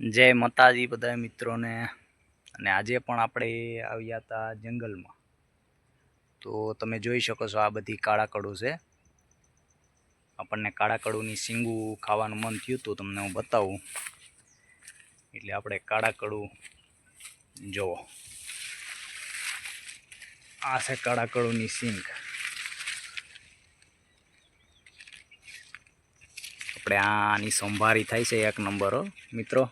જય માતાજી બધા મિત્રોને. અને આજે પણ આપણે આવ્યા હતા જંગલમાં. તો તમે જોઈ શકો છો આ બધી કાળા કડું છે. આપણને કાળા કડુની શીંગું ખાવાનું મન થયું હતું તમને હું બતાવું. એટલે આપણે કાળા કડું જુઓ આ છે કાળા કડુની શીંગ આપણે આની સંભારી થાય છે એક નંબર મિત્રો.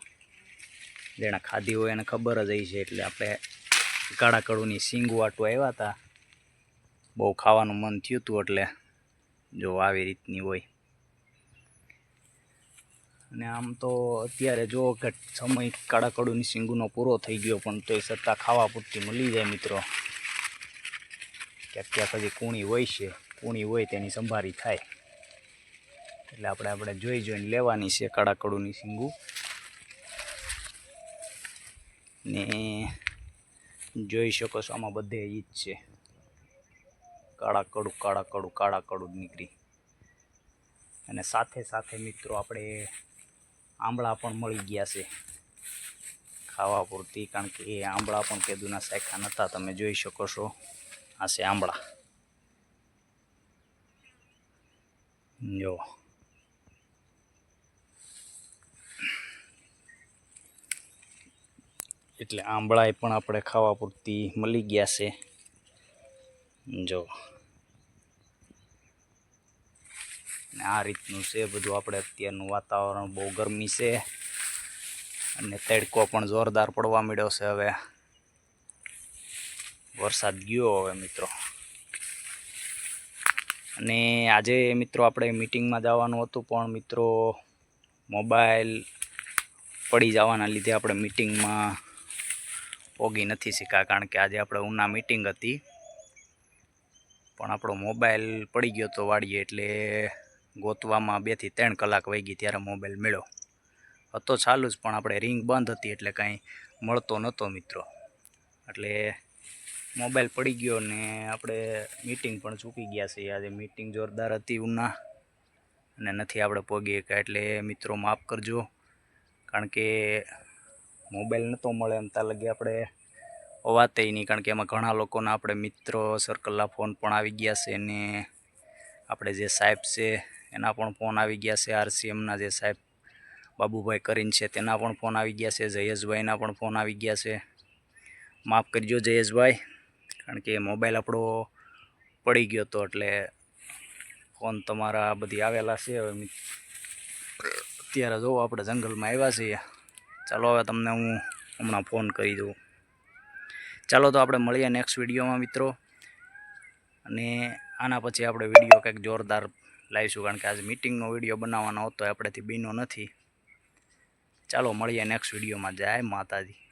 જેણે ખાધી હોય એને ખબર જ હશે એટલે આપણે કાળા કડુની શીંગું આટું આવ્યા હતા. બહુ ખાવાનું મન થયું હતું એટલે જો આવી રીતની હોય. અને આમ તો અત્યારે જો કે સમય કાળા કડુની શીંગુનો પૂરો થઈ ગયો પણ તોય સત્તા ખાવા પૂરતી મળી જાય મિત્રો. ક્યાંક ક્યાંક હજી કૂણી હોય છે, કૂણી હોય તેની સંભારી થાય. એટલે આપણે આપણે જોઈ જોઈને લેવાની છે કાળા કડુની શીંગું ને જોઈ શકો છો આમાં બધે એ જ છે. કાળા કડું કાળા કડું કાળા કડું નીકળી. અને સાથે સાથે મિત્રો આપણે આંબળા પણ મળી ગયા છે ખાવા પૂરતી, કારણ કે એ આંબળા પણ કેદુના શાખા નહોતા તમે જોઈ શકો છો. આ છે આંબળા. જો. એટલે આંબળાએ પણ આપણે ખાવા પૂરતી મળી ગયા છે. જો. આ રીતનું છે બધું આપણે અત્યારનું વાતાવરણ. બહુ ગરમી છે. અને તડકો પણ જોરદાર પડવા મળ્યો છે હવે. વરસાદ ગયો હવે મિત્રો. અને આજે મિત્રો આપણે મિટિંગમાં જવાનું હતું પણ મિત્રો મોબાઈલ પડી જવાના લીધે આપણે મિટિંગમાં પોગી નથી શીખ્યા કારણ કે આજે આપણે ઉના મિટિંગ હતી. પણ આપણો મોબાઈલ પડી ગયો તો વાળીએ એટલે ગોતવામાં બેથી ત્રણ કલાક વહી ત્યારે મોબાઈલ મળ્યો. હતો ચાલુ જ, પણ આપણે રિંગ બંધ હતી એટલે કાંઈ મળતો નહોતો મિત્રો. એટલે મોબાઈલ પડી ગયો ને આપણે મિટિંગ પણ ચૂકી ગયા છીએ. આજે મિટિંગ જોરદાર હતી ઉના અને નથી આપણે પોગી શક્યા એટલે મિત્રો માફ કરજો. કારણ કે મોબાઈલ નહોતો મળે એમ ત્યાં લગી આપણે વાતે નહીં, કારણ કે એમાં ઘણા લોકોના આપણે મિત્રો સર્કલના ફોન પણ આવી ગયા છે ને આપણે જે સાહેબ છે એના પણ ફોન આવી ગયા છે આરસીએમના જે સાહેબ બાબુભાઈ કરીને છે તેના પણ ફોન આવી ગયા છે, જયેશભાઈના પણ ફોન આવી ગયા છે. માફ કરજો જયેશભાઈ, કારણ કે મોબાઈલ આપણો પડી ગયો હતો એટલે ફોન તમારા બધી આવેલા છે. હવે અત્યારે જો આપણે જંગલમાં આવ્યા છીએ. ચાલો, હવે તમને હું હમણાં ફોન કરી દઉં. ચાલો તો આપણે મળીએ નેક્સ્ટ વિડીયોમાં મિત્રો. અને આના પછી આપણે વીડિયો કંઈક જોરદાર લાવીશું, કારણ કે આજે મિટિંગનો વીડિયો બનાવવાનો હતો આપણેથી બીનો નથી. ચાલો મળીએ નેક્સ્ટ વિડીયોમાં. જય માતાજી.